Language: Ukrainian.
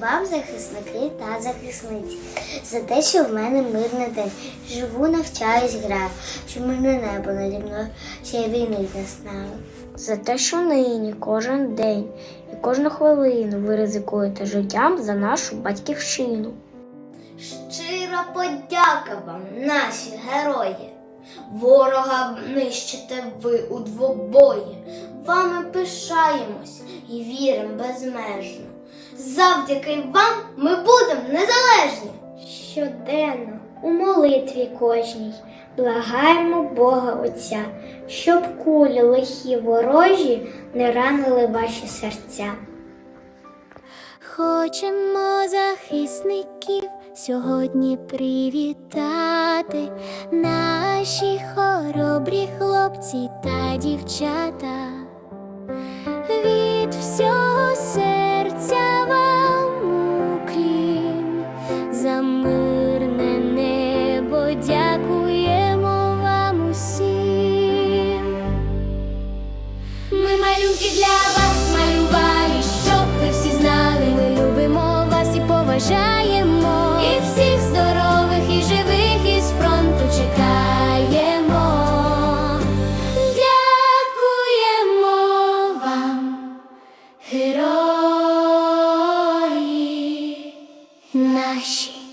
вам, захисники та захисниці, за те, що в мене мирний день. Живу, навчаюсь, граю, щоб мирне небо наді мною ще й війни не знало. За те, що нині кожен день і кожну хвилину ви ризикуєте життям за нашу батьківщину. Щира подяка вам, наші герої. Ворога нищите ви у двобої. Вами пишаємось і віримо безмежно. Завдяки вам ми будемо незалежні. Щоденно у молитві кожній благаємо Бога Отця, щоб кулі лихі ворожі не ранили ваші серця. Хочемо захисників сьогодні привітати, наші хоробрі хлопці та дівчата. малюнки для вас малювали, щоб ви всі знали. Ми любимо вас і поважаємо. І всіх здорових, і живих, із фронту чекаємо. Дякуємо вам, герої наші.